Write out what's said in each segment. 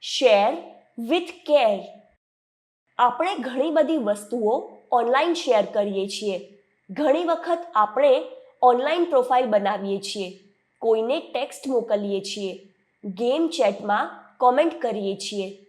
Share with care. આપણે ઘણી બધી વસ્તુઓ ઓનલાઈન શેર કરીએ છીએ. ઘણી વખત આપણે ઓનલાઈન પ્રોફાઇલ બનાવીએ છીએ. કોઈને ટેક્સ્ટ મોકલીએ છીએ. ગેમ ચેટમાં કોમેન્ટ કરીએ છીએ.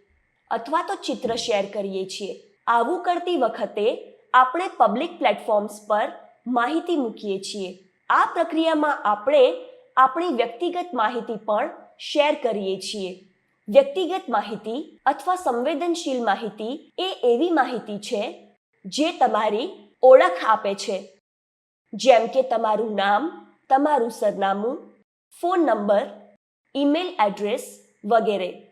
અથવા તો ચિત્ર શેર કરીએ છીએ. આવું કરતી વખતે આપણે પબ્લિક પ્લેટફોર્મ્સ પર માહિતી મૂકીએ છીએ. આ પ્રક્રિયામાં આપણે આપણી વ્યક્તિગત માહિતી પણ શેર કરીએ છીએ. વ્યક્તિગત માહિતી અથવા સંવેદનશીલ માહિતી એ એવી માહિતી છે જે તમારી ઓળખ આપે છે. જેમ કે તમારું નામ, તમારું સરનામું, ફોન નંબર, ઈમેલ એડ્રેસ વગેરે.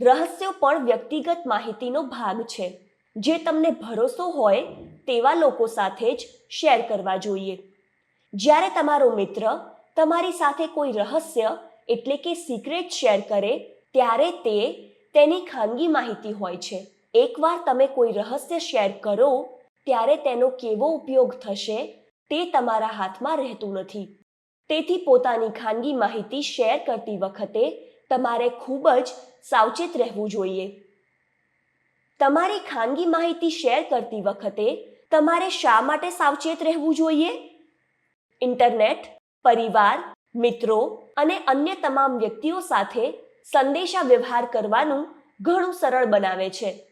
રહસ્યો પણ વ્યક્તિગત માહિતીનો ભાગ છે. જે તમને ભરોસો હોય તેવા લોકો સાથે જ શેર કરવા જોઈએ. જ્યારે તમારો મિત્ર તમારી સાથે કોઈ રહસ્ય એટલે કે સિક્રેટ શેર કરે ત્યારે તે તેની ખાનગી માહિતી હોય છે. એકવાર તમે કોઈ રહસ્ય શેર કરો, ત્યારે તેનો કેવો ઉપયોગ થશે તે તમારા હાથમાં રહેતું નથી. તેથી પોતાની ખાનગી માહિતી શેર કરતી વખતે તમારે ખૂબ જ સાવચેત રહેવું જોઈએ. તમારી ખાનગી માહિતી શેર કરતી વખતે તમારે શા માટે સાવચેત રહેવું જોઈએ? ઇન્ટરનેટ, પરિવાર, મિત્રો અને અન્ય તમામ વ્યક્તિઓ સાથે સંદેશા વ્યવહાર કરવાનું ઘણું સરળ બનાવે છે.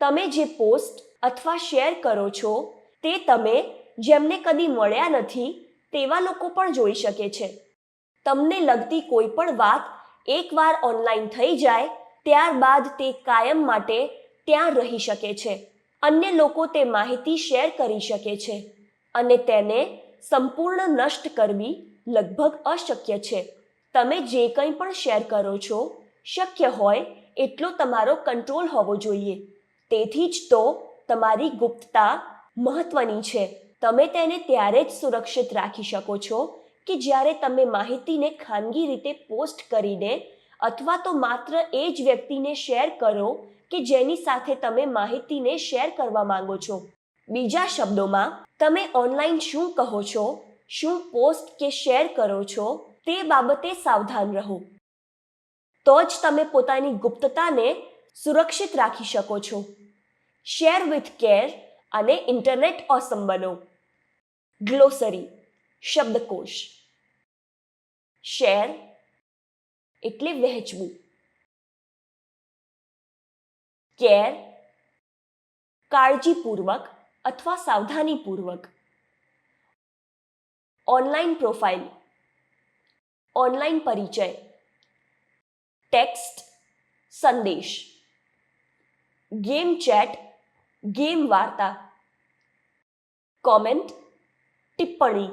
તમે જે પોસ્ટ અથવા શેર કરો છો, તે તમે જેમને કદી મળ્યા નથી, તેવા લોકો પણ જોઈ શકે છે. તમને લગતી કોઈ પણ વાત એકવાર ઓનલાઈન થઈ જાય, ત્યારબાદ તે કાયમ માટે ત્યાં રહી શકે છે. અન્ય લોકો તે માહિતી શેર કરી શકે છે અને તેને સંપૂર્ણ નષ્ટ કરવી લગભગ અશક્ય છે. તમે જે કંઈ પણ શેર કરો છો, શક્ય હોય એટલો તમારો કંટ્રોલ હોવો જોઈએ. તેથી જ તો તમારી ગુપ્તતા મહત્વની છે. તમે તેને ત્યારે જ સુરક્ષિત રાખી શકો છો કે જ્યારે તમે માહિતીને ખાનગી રીતે પોસ્ટ કરીને અથવા તો માત્ર એ જ વ્યક્તિને શેર કરો કે જેની સાથે તમે માહિતીને શેર કરવા માંગો છો. બીજા શબ્દોમાં, તમે ઓનલાઈન શું કહો છો, શું પોસ્ટ કે શેર કરો છો તે બાબતે સાવધાન રહો. તો જ તમે પોતાની ગુપ્તતાને સુરક્ષિત રાખી શકો છો. શેર વિથ કેર અને ઇન્ટરનેટ ઓસમ બનો ગ્લોસરી, શબ્દકોશ. શેર એટલે વહેંચવું. કેર કાળજીપૂર્વક અથવા સાવધાનીપૂર્વક. ઓનલાઈન પ્રોફાઇલ ઓનલાઈન પરિચય ટેક્સ્ટ સંદેશ ગેમ ચેટ ગેમ વાર્તા કોમેન્ટ ટિપ્પણી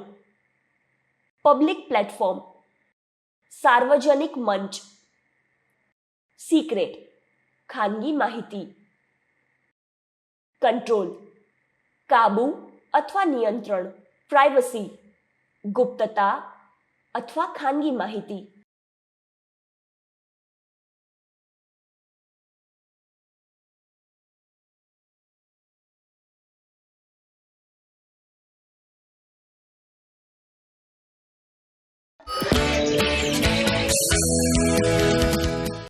પબ્લિક પ્લેટફોર્મ સાર્વજનિક મંચ સિક્રેટ ખાનગી માહિતી કંટ્રોલ કાબુ અથવા નિયંત્રણ પ્રાઇવસી ગુપ્તતા અથવા ખાનગી માહિતી?